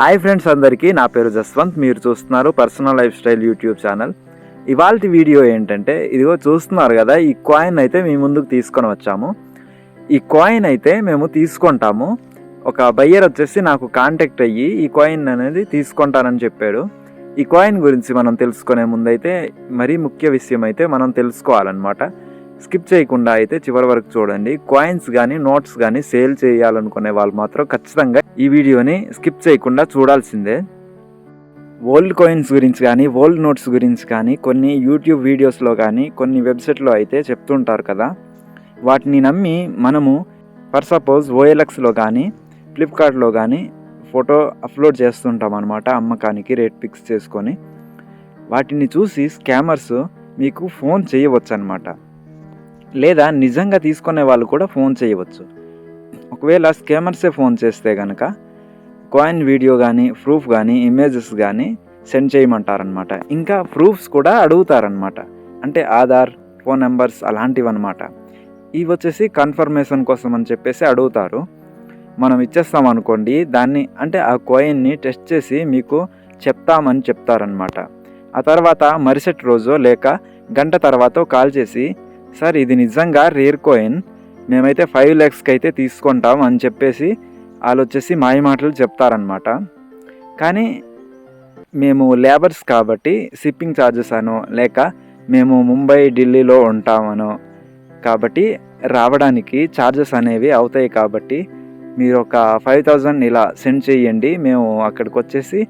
Hi friends అందరికీ నా పేరు జస్వంత్ మీరు చూస్తున్నారు personal lifestyle YouTube channel. ఇవాళ వీడియో ఏంటంటే ఇదిగో చూస్తున్నారు కదా ఈ కాయిన్ అయితే మీ ముందుకు తీసుకొని వచ్చాము. ఈ కాయిన్ అయితే మేము తీసుకుంటాము. ఒక బయ్యర్ వచ్చేసి నాకు కాంటాక్ట్ అయ్యి ఈ కాయిన్ అనేది తీసుకుంటానని చెప్పాడు. ఈ కాయిన్ గురించి మనం తెలుసుకునే ముందైతే మరీ ముఖ్య విషయం అయితే మనం తెలుసుకోవాలన్నమాట. స్కిప్ చేయకుండా అయితే చివరి వరకు చూడండి. కాయిన్స్ కానీ నోట్స్ కానీ సేల్ చేయాలనుకునే వాళ్ళు మాత్రం ఖచ్చితంగా ఈ వీడియోని స్కిప్ చేయకుండా చూడాల్సిందే. ఓల్డ్ కాయిన్స్ గురించి కానీ ఓల్డ్ నోట్స్ గురించి కానీ కొన్ని యూట్యూబ్ వీడియోస్లో కానీ కొన్ని వెబ్సైట్లో అయితే చెప్తుంటారు కదా. వాటిని నమ్మి మనము ఫర్ సపోజ్ ఓఎల్ఎక్స్లో కానీ ఫ్లిప్కార్ట్లో కానీ ఫోటో అప్లోడ్ చేస్తుంటాం అనమాట అమ్మకానికి రేట్ ఫిక్స్ చేసుకొని. వాటిని చూసి స్కామర్స్ మీకు ఫోన్ చేయవచ్చు అనమాట లేదా నిజంగా తీసుకునే వాళ్ళు కూడా ఫోన్ చేయవచ్చు. ఒకవేళ స్కామర్సే ఫోన్ చేస్తే కనుక కాయిన్ వీడియో కానీ ప్రూఫ్ కానీ ఇమేజెస్ కానీ సెండ్ చేయమంటారనమాట ఇంకా ప్రూఫ్స్ కూడా అడుగుతారనమాట అంటే ఆధార్ ఫోన్ నెంబర్స్ అలాంటివి అనమాట ఇవి వచ్చేసి కన్ఫర్మేషన్ కోసం అని చెప్పేసి అడుగుతారు. మనం ఇచ్చేస్తాం అనుకోండి దాన్ని అంటే ఆ కాయిన్ని టెస్ట్ చేసి మీకు చెప్తామని చెప్తారనమాట ఆ తర్వాత మరుసటి రోజు లేక గంట తర్వాత కాల్ చేసి సార్ ఇది నిజంగా రేర్ కోయిన్ మేమైతే ఫైవ్ ల్యాక్స్కి అయితే తీసుకుంటాం అని చెప్పేసి వాళ్ళు వచ్చేసి మాయ మాటలు చెప్తారనమాట కానీ మేము లేబర్స్ కాబట్టి షిప్పింగ్ ఛార్జెస్ అనో లేక మేము ముంబై ఢిల్లీలో ఉంటామనో కాబట్టి రావడానికి ఛార్జెస్ అనేవి అవుతాయి కాబట్టి మీరు ఒక ఫైవ్ థౌజండ్ ఇలా సెండ్ చేయండి మేము అక్కడికి వచ్చేసి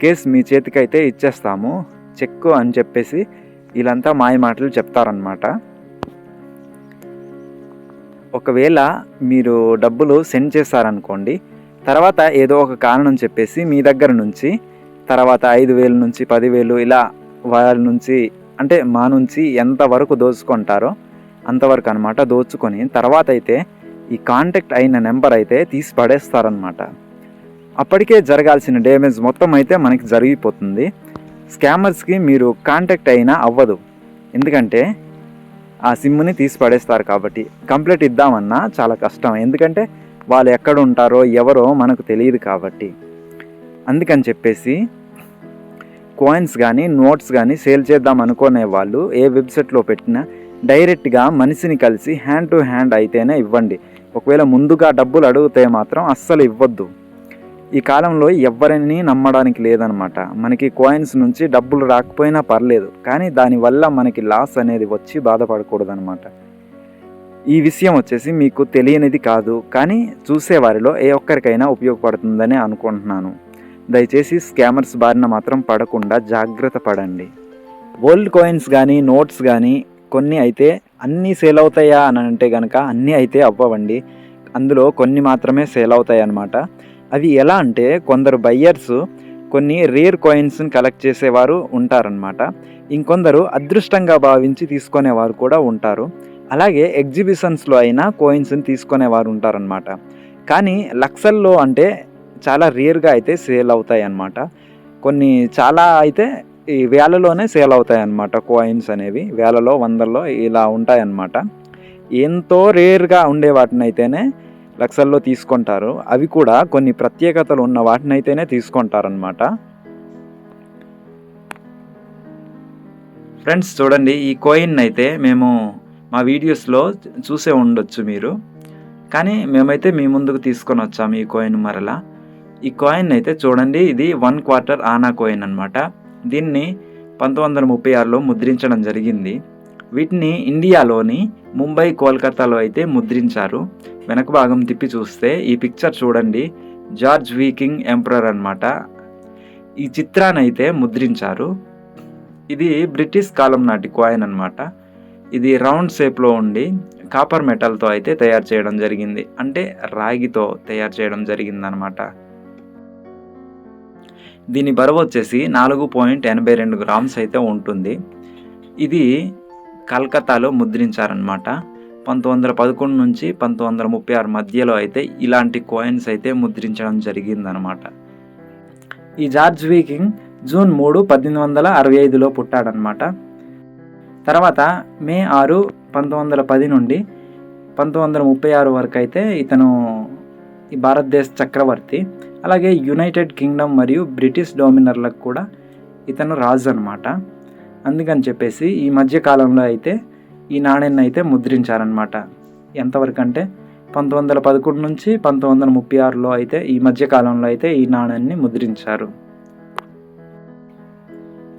కేస్ మీ చేతికి అయితే ఇచ్చేస్తాము చెక్ అని చెప్పేసి వీళ్ళంతా మాయ మాటలు చెప్తారనమాట ఒకవేళ మీరు డబ్బులు సెండ్ చేశారనుకోండి తర్వాత ఏదో ఒక కారణం చెప్పేసి మీ దగ్గర నుంచి తర్వాత ఐదు వేలు నుంచి పదివేలు ఇలా వాళ్ళ నుంచి అంటే మా నుంచి ఎంతవరకు దోచుకుంటారో అంతవరకు అనమాట దోచుకొని తర్వాత అయితే ఈ కాంటాక్ట్ అయిన నెంబర్ అయితే తీసి పడేస్తారనమాట అప్పటికే జరగాల్సిన డ్యామేజ్ మొత్తం అయితే మనకి జరిగిపోతుంది. స్కామర్స్కి మీరు కాంటాక్ట్ అయినా అవ్వదు. ఎందుకంటే ఆ సిమ్ని తీసి పడేస్తారు కాబట్టి కంప్లీట్ ఇద్దామన్నా చాలా కష్టం. ఎందుకంటే వాళ్ళు ఎక్కడ ఉంటారో ఎవరో మనకు తెలియదు కాబట్టి. అందుకని చెప్పేసి కాయిన్స్ కానీ నోట్స్ కానీ సేల్ చేద్దాం అనుకునే వాళ్ళు ఏ వెబ్సైట్లో పెట్టినా డైరెక్ట్గా మనిషిని కలిసి హ్యాండ్ టు హ్యాండ్ అయితేనే ఇవ్వండి. ఒకవేళ ముందుగా డబ్బులు అడిగితే మాత్రం అస్సలు ఇవ్వద్దు. ఈ కాలంలో ఎవరిని నమ్మడానికి లేదనమాట మనకి కాయిన్స్ నుంచి డబ్బులు రాకపోయినా పర్లేదు. కానీ దానివల్ల మనకి లాస్ అనేది వచ్చి బాధపడకూడదు అనమాట ఈ విషయం వచ్చేసి మీకు తెలియనిది కాదు. కానీ చూసేవారిలో ఏ ఒక్కరికైనా ఉపయోగపడుతుందని అనుకుంటున్నాను. దయచేసి స్కామర్స్ బారిన మాత్రం పడకుండా జాగ్రత్త పడండి. ఓల్డ్ కాయిన్స్ కానీ నోట్స్ కానీ కొన్ని అయితే అన్నీ సేల్ అవుతాయా అని అంటే కనుక అన్నీ అయితే అవ్వవండి. అందులో కొన్ని మాత్రమే సేల్ అవుతాయి అన్నమాట అవి ఎలా అంటే కొందరు బయ్యర్స్ కొన్ని రేర్ కాయిన్స్ని కలెక్ట్ చేసేవారు ఉంటారనమాట ఇంకొందరు అదృష్టంగా భావించి తీసుకునేవారు కూడా ఉంటారు. అలాగే ఎగ్జిబిషన్స్లో అయినా కాయిన్స్ని తీసుకునేవారు ఉంటారనమాట కానీ లక్సల్లో అంటే చాలా రేర్గా అయితే సేల్ అవుతాయి అన్నమాట కొన్ని చాలా అయితే ఈ వేలలోనే సేల్ అవుతాయి అన్నమాట కాయిన్స్ అనేవి. వేలలో వందల్లో ఇలా ఉంటాయన్నమాట. ఎంతో రేర్గా ఉండే వాటిని అయితేనే లక్షల్లో తీసుకుంటారు. అవి కూడా కొన్ని ప్రత్యేకతలు ఉన్న వాటిని అయితేనే తీసుకుంటారనమాట ఫ్రెండ్స్ చూడండి ఈ కోయిన్ అయితే మేము మా వీడియోస్లో చూసే ఉండొచ్చు మీరు. కానీ మేమైతే మీ ముందుకు తీసుకొని వచ్చాము ఈ కోయిన్ మరలా. ఈ కాయిన్ అయితే చూడండి ఇది వన్ క్వార్టర్ ఆనా కాయిన్ అనమాట దీన్ని పంతొమ్మిది వందల ముప్పై ఆరులో ముద్రించడం జరిగింది. వీటిని ఇండియాలోని ముంబై కోల్కతాలో అయితే ముద్రించారు. వెనక భాగం తిప్పి చూస్తే ఈ పిక్చర్ చూడండి. జార్జ్ వీకింగ్ ఎంప్రర్ అనమాట ఈ చిత్రాన్ని అయితే ముద్రించారు. ఇది బ్రిటిష్ కాలం నాటి కాయిన్ అనమాట ఇది రౌండ్ షేప్లో ఉండి కాపర్ మెటల్తో అయితే తయారు చేయడం జరిగింది. అంటే రాగితో తయారు చేయడం జరిగిందనమాట దీని బరువు వచ్చేసి నాలుగు పాయింట్ ఎనభై రెండు గ్రామ్స్ అయితే ఉంటుంది. ఇది కలకత్తాలో ముద్రించారనమాట పంతొమ్మిది వందల పదకొండు నుంచి పంతొమ్మిది వందల ముప్పై ఆరు మధ్యలో అయితే ఇలాంటి కాయిన్స్ అయితే ముద్రించడం జరిగిందనమాట ఈ జార్జ్ వీకింగ్ జూన్ మూడు పద్దెనిమిది వందల అరవై ఐదులో పుట్టాడనమాట తర్వాత మే ఆరు పంతొమ్మిది వందల పది నుండి పంతొమ్మిది వందల ముప్పై ఆరు వరకు అయితే ఇతను ఈ భారతదేశ చక్రవర్తి అలాగే యునైటెడ్ కింగ్డమ్ మరియు బ్రిటిష్ డోమినర్లకు కూడా ఇతను రాజు అనమాట అందుకని చెప్పేసి ఈ మధ్య కాలంలో అయితే ఈ నాణ్యాన్ని అయితే ముద్రించారనమాట ఎంతవరకు అంటే పంతొమ్మిది వందల పదకొండు నుంచి పంతొమ్మిది వందల ముప్పై ఆరులో అయితే ఈ మధ్య కాలంలో అయితే ఈ నాణ్యాన్ని ముద్రించారు.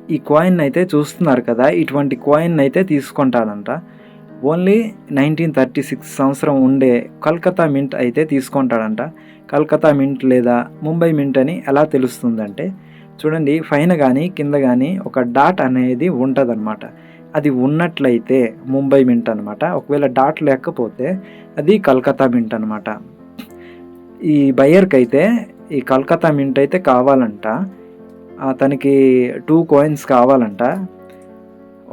ఈ కాయిన్ అయితే చూస్తున్నారు కదా ఇటువంటి కాయిన్ అయితే తీసుకుంటాడంట ఓన్లీ నైన్టీన్ థర్టీ సిక్స్ సంవత్సరం ఉండే కల్కత్తా మింట్ అయితే తీసుకుంటాడంట. కల్కత్తా మింట్ లేదా ముంబై మింట్ అని ఎలా తెలుస్తుందంటే చూడండి పైన కానీ కింద కానీ ఒక డాట్ అనేది ఉంటుందన్నమాట. అది ఉన్నట్లయితే ముంబై మింట్ అనమాట ఒకవేళ డాట్ లేకపోతే అది కల్కత్తా మింట్ అనమాట ఈ బయ్యర్కి అయితే ఈ కల్కత్తా మింట్ అయితే కావాలంట. అతనికి టూ కాయిన్స్ కావాలంట.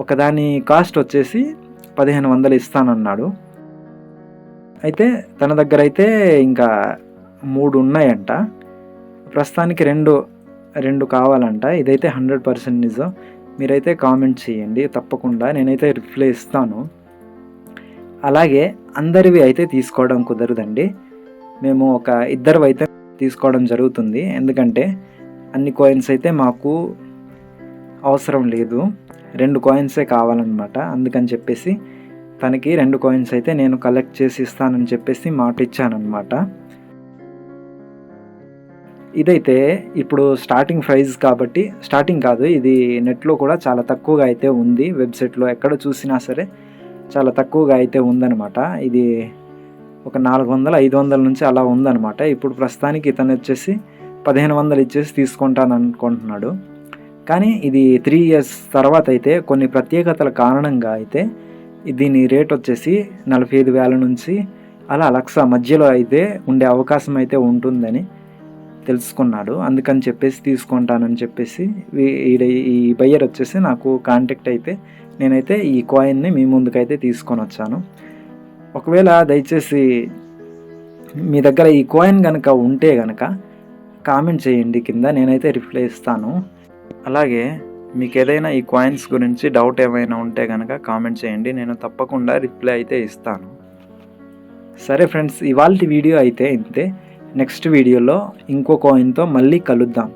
ఒకదాని కాస్ట్ వచ్చేసి పదిహేను వందలు ఇస్తానన్నాడు. అయితే తన దగ్గర అయితే ఇంకా మూడు ఉన్నాయంట. ప్రస్తుతానికి రెండు రెండు కావాలంట. ఇదైతే హండ్రెడ్ పర్సెంట్ నిజం. మీరైతే కామెంట్ చేయండి. తప్పకుండా నేనైతే రిప్లై ఇస్తాను. అలాగే అందరివి అయితే తీసుకోవడం కుదరదండి. మేము ఒక ఇద్దరు అయితే తీసుకోవడం జరుగుతుంది. ఎందుకంటే అన్ని కాయిన్స్ అయితే మాకు అవసరం లేదు. రెండు కాయిన్సే కావాలన్నమాట. అందుకని చెప్పేసి తనకి రెండు కాయిన్స్ అయితే నేను కలెక్ట్ చేసి ఇస్తానని చెప్పేసి మాట ఇచ్చానమాట ఇదైతే ఇప్పుడు స్టార్టింగ్ ప్రైస్ కాబట్టి స్టార్టింగ్ కాదు ఇది నెట్లో కూడా చాలా తక్కువగా అయితే ఉంది. వెబ్సైట్లో ఎక్కడ చూసినా సరే చాలా తక్కువగా అయితే ఉందన్నమాట. ఇది ఒక నాలుగు వందల ఐదు వందల నుంచి అలా ఉందన్నమాట. ఇప్పుడు ప్రస్తుతానికి ఇతను వచ్చేసి పదిహేను వందలు ఇచ్చేసి తీసుకుంటాను అనుకుంటున్నాడు. కానీ ఇది త్రీ ఇయర్స్ తర్వాత అయితే కొన్ని ప్రత్యేకతల కారణంగా అయితే దీని రేట్ వచ్చేసి నలభై ఐదు వేల నుంచి అలా లక్ష మధ్యలో అయితే ఉండే అవకాశం అయితే ఉంటుందని తెలుసుకున్నాడు. అందుకని చెప్పేసి తీసుకుంటానని చెప్పేసి ఈ బయ్యర్ వచ్చేసి నాకు కాంటాక్ట్ అయితే నేనైతే ఈ కాయిన్ని మీ ముందుకైతే తీసుకొని వచ్చాను. ఒకవేళ దయచేసి మీ దగ్గర ఈ కాయిన్ కనుక ఉంటే కనుక కామెంట్ చేయండి కింద నేనైతే రిప్లై ఇస్తాను. అలాగే మీకు ఏదైనా ఈ కాయిన్స్ గురించి డౌట్ ఏమైనా ఉంటే కనుక కామెంట్ చేయండి నేను తప్పకుండా రిప్లై అయితే ఇస్తాను. సరే ఫ్రెండ్స్ ఇవాళ వీడియో అయితే ఇంతే. నెక్స్ట్ వీడియోలో ఇంకో కాయిన్తో మళ్ళీ కలుద్దాం.